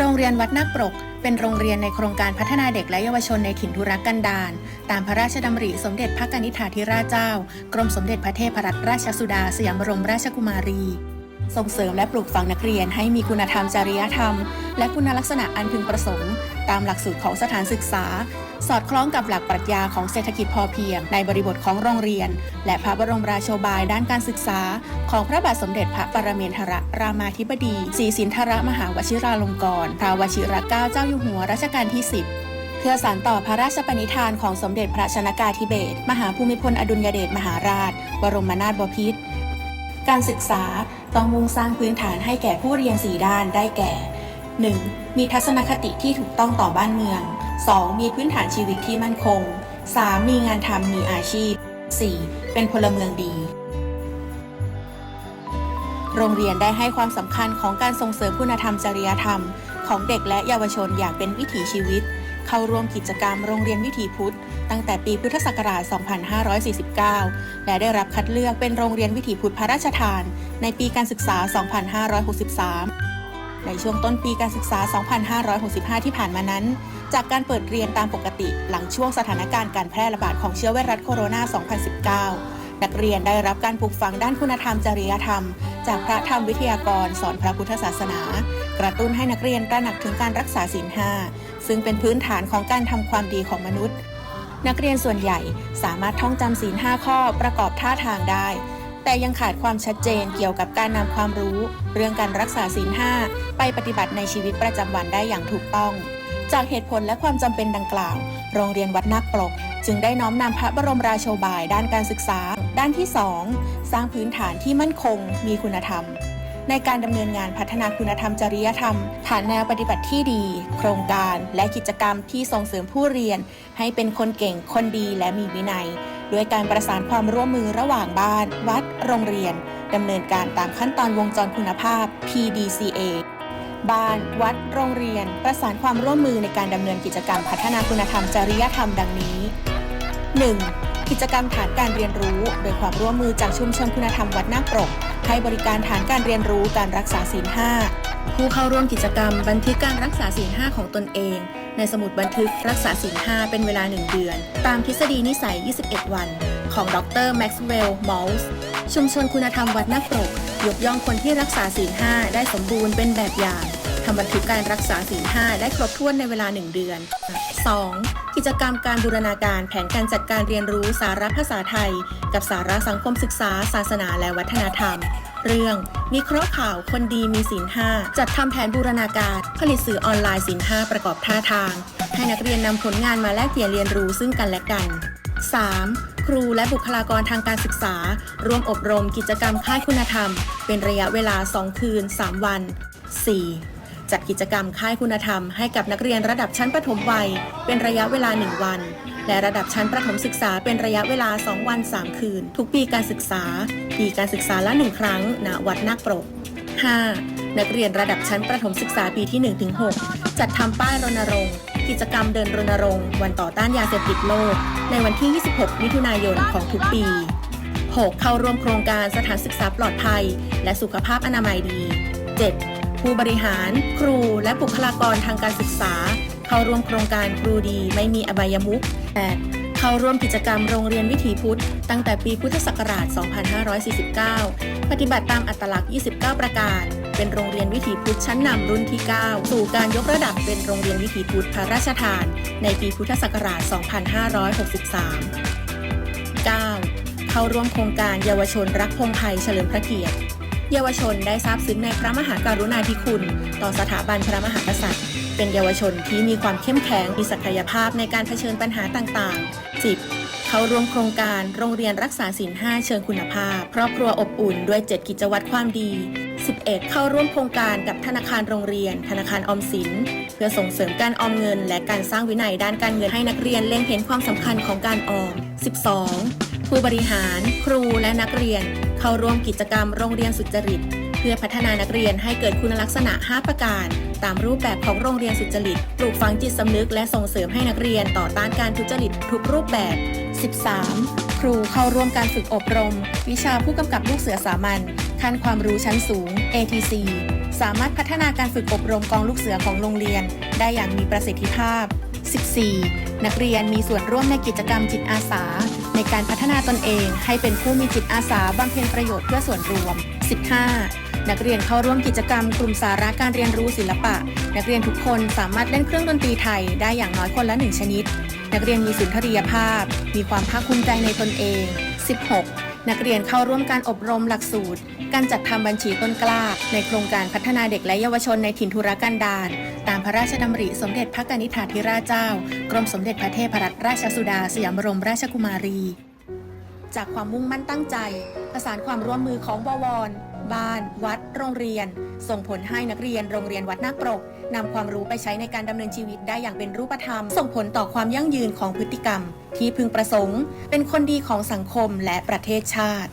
โรงเรียนวัดนาคปรก เป็นโรงเรียนในโครงการพัฒนาเด็กและเยาวชนในถิ่นทุรกันดารตามพระราชดำริสมเด็จพระกนิษฐาธิราชเจ้า กรมสมเด็จพระเทพรัตนราชสุดาสยามบรมราชกุมารี ส่งเสริมและปลูกฝังนักเรียนให้มีคุณธรรมจริยธรรม และคุณลักษณะอันพึงประสงค์ ตามหลักสูตรของสถานศึกษา สอดคล้องกับหลักปรัชญาของเศรษฐกิจพอเพียง ในบริบทของโรงเรียน และพระบรมราโชบายด้านการศึกษา ของพระบาทสมเด็จพระปรเมนทรรามาธิบดีศรีสินธรมหาวชิราลงกรณ์พระวชิรเกล้าเจ้าอยู่หัวรัชกาลที่ 10เพื่อสานต่อพระราชปณิธานของสมเด็จพระชนากาธิเบศรมหาภูมิพลอดุลยเดชมหาราช บรมนาถบพิตรการศึกษา ต้องมุ่งสร้างพื้นฐานให้แก่ผู้เรียน 4 ด้านได้แก่ 1. มีทัศนคติที่ถูกต้องต่อบ้านเมือง 2. มีพื้นฐานชีวิตที่มั่นคง 3. มีงานทำมีอาชีพ 4. เป็นพลเมืองดี โรงเรียนได้ให้ความสำคัญของการส่งเสริมคุณธรรมจริยธรรม ของเด็กและเยาวชนอย่างเป็นวิถีชีวิต เข้าร่วมกิจกรรมโรงเรียนวิถีพุทธ ตั้งแต่ปีพุทธศักราช 2549 และได้รับคัดเลือกเป็นโรงเรียนวิถีพุทธพระราชทาน ในปีการศึกษา 2563ในช่วงต้นปีการศึกษา 2565 ที่ผ่านมานั้น จากการเปิดเรียนตามปกติหลังช่วงสถานการณ์การแพร่ระบาดของเชื้อไวรัสโคโรนา 2019 นักเรียนได้รับการปลูกฝังด้านคุณธรรมจริยธรรม จากพระธรรมวิทยากรสอนพระพุทธศาสนา กระตุ้นให้นักเรียนตระหนักถึงการรักษาศีลห้า ซึ่งเป็นพื้นฐานของการทำความดีของมนุษย์ นักเรียนส่วนใหญ่สามารถท่องจำศีลห้าข้อประกอบท่าทางได้ แต่ยังขาดความชัดเจนเกี่ยวกับการนำความรู้ เรื่องการรักษาศีลห้าไปปฏิบัติในชีวิตประจำวันได้อย่างถูกต้อง จากเหตุผลและความจำเป็นดังกล่าว โรงเรียนวัดนาคปรกจึงได้น้อมนำพระบรมราโชบายด้านการศึกษา ด้านที่ 2 สร้างพื้นฐานที่มั่นคง มีคุณธรรม ในการดำเนินงานพัฒนาคุณธรรมจริยธรรมฐานแนวปฏิบัติที่ดี โครงการและกิจกรรมที่ส่งเสริมผู้เรียน ให้เป็นคนเก่งคนดีและมีวินัย ด้วยการประสานความร่วมมือระหว่างบ้าน วัด โรงเรียนดำเนินการตามขั้นตอนวงจรคุณภาพ PDCA บ้าน วัด โรงเรียน ประสานความร่วมมือในการดำเนินกิจกรรมพัฒนาคุณธรรมจริยธรรมดังนี้ 1. กิจกรรมฐานการเรียนรู้ โดยความร่วมมือจากชุมชนคุณธรรมวัดนาคปรกให้บริการฐานการเรียนรู้การรักษาศีลห้าผู้เข้าร่วมกิจกรรมบันทึกการรักษาศีลห้าของตนเอง ในสมุดบันทึกรักษาศีลห้าเป็นเวลา 1 เดือน ตามทฤษฎีนิสัย 21 วัน ของดรแม็กซ์เวลล์มอลส์ชุมชนคุณธรรมวัดนาคปรกยกย่องคนที่รักษาศีลห้าได้สมบูรณ์เป็นแบบอย่าง ทำบันทึกการรักษาศีลห้าได้ครบถ้วนในเวลา 1 เดือน 2. กิจกรรมการบูรณาการแผนการจัดการเรียนรู้สาระภาษาไทย กับสาระสังคมศึกษา ศาสนาและวัฒนธรรม เรื่องวิเคราะห์ข่าวคนดีมีศีลห้าจัดทำแผนบูรณาการ ผลิตสื่อออนไลน์ศีลห้าประกอบท่าทาง ให้นักเรียนนำผลงานมาแลกเปลี่ยนเรียนรู้ซึ่งกันและกัน 3. ครูและบุคลากรทางการศึกษา ร่วมอบรมกิจกรรมค่ายคุณธรรม เป็นระยะเวลา 2 คืน 3 วัน 4. จัดกิจกรรมค่ายคุณธรรมให้กับนักเรียนระดับชั้นประถมวัย เป็นระยะเวลา 1 วัน และระดับชั้นประถมศึกษาเป็นระยะเวลา 2 วัน 3 คืน ทุกปีการศึกษา ปีการศึกษาละ1ครั้งณวัดนาคปรก 5. นักเรียนระดับชั้นประถมศึกษาปีที่ 1-6 จัดทำป้ายรณรงค์ กิจกรรมเดินรณรงค์ วันต่อต้านยาเสพติดโลก ในวันที่ 26 มิถุนายนของทุกปี 6. เข้าร่วมโครงการสถานศึกษาปลอดภัย และสุขภาพอนามัยดี 7. ผู้บริหาร ครูและบุคลากรทางการศึกษา เข้าร่วมโครงการครูดีไม่มีอบายมุข 8. เข้าร่วมกิจกรรมโรงเรียนวิถีพุทธ ตั้งแต่ปีพุทธศักราช 2549 ปฏิบัติตามอัตลักษณ์ 29 ประการ เป็นโรงเรียนวิถีพุทธชั้นนำรุ่นที่ 9 สู่การยกระดับเป็นโรงเรียนวิถีพุทธพระราชทาน ในปีพุทธศักราช 2563 9. เข้าร่วมโครงการเยาวชนรักพงไทยเฉลิมพระเกียรติ เยาวชนได้ทราบซึ้งในพระมหากรุณาธิคุณ ต่อสถาบันพระมหากษัตริย์ เป็นเยาวชนที่มีความเข้มแข็งมีศักยภาพในการเผชิญปัญหาต่างๆ 10. เข้าร่วมโครงการโรงเรียนรักษาศีล5เชิงคุณภาพ ครอบครัวอบอุ่นด้วย 7 กิจวัตรความดี 11. เข้าร่วมโครงการกับธนาคารโรงเรียน ธนาคารออมสิน เพื่อส่งเสริมการออมเงิน และการสร้างวินัยด้านการเงินให้นักเรียนเล็งเห็นความสำคัญของการออม 12. ผู้บริหาร ครูและนักเรียน เข้าร่วมกิจกรรมโรงเรียนสุจริต เพื่อพัฒนานักเรียนให้เกิดคุณลักษณะ 5 ประการ ตามรูปแบบของโรงเรียนสุจริต ปลูกฝังจิตสำนึกและส่งเสริมให้นักเรียนต่อต้านการทุจริตทุกรูปแบบ 13. ครูเข้าร่วมการฝึกอบรม วิชาผู้กำกับลูกเสือสามัญขั้นความรู้ชั้นสูง ATC สามารถพัฒนาการฝึกอบรมกองลูกเสือของโรงเรียน ได้อย่างมีประสิทธิภาพ 14. นักเรียนมีส่วนร่วมในกิจกรรมจิตอาสา ในการพัฒนาตนเอง ให้เป็นผู้มีจิตอาสาบำเพ็ญประโยชน์เพื่อส่วนรวม 15. นักเรียนเข้าร่วมกิจกรรมกลุ่มสาระการเรียนรู้ศิลปะ นักเรียนทุกคนสามารถเล่นเครื่องดนตรีไทยได้อย่างน้อยคนละหนึ่งชนิด นักเรียนมีสุนทรียภาพ มีความภาคภูมิใจในตนเอง 16. นักเรียนเข้าร่วมการอบรมหลักสูตร การจัดทำบัญชีต้นกล้า ในโครงการพัฒนาเด็กและเยาวชนในถิ่นทุรกันดารตามพระราชดำริสมเด็จพระกนิษฐาธิราชเจ้า กรมสมเด็จพระเทพรัตนราชสุดาสยามบรมราชกุมารี จากความมุ่งมั่นตั้งใจ ประสานความร่วมมือของบวร บ้าน วัด โรงเรียน ส่งผลให้นักเรียนโรงเรียนวัดนาคปรกนำความรู้ไปใช้ในการดำเนินชีวิตได้อย่างเป็นรูปธรรม ส่งผลต่อความยั่งยืนของพฤติกรรม ที่พึงประสงค์ เป็นคนดีของสังคมและประเทศชาติ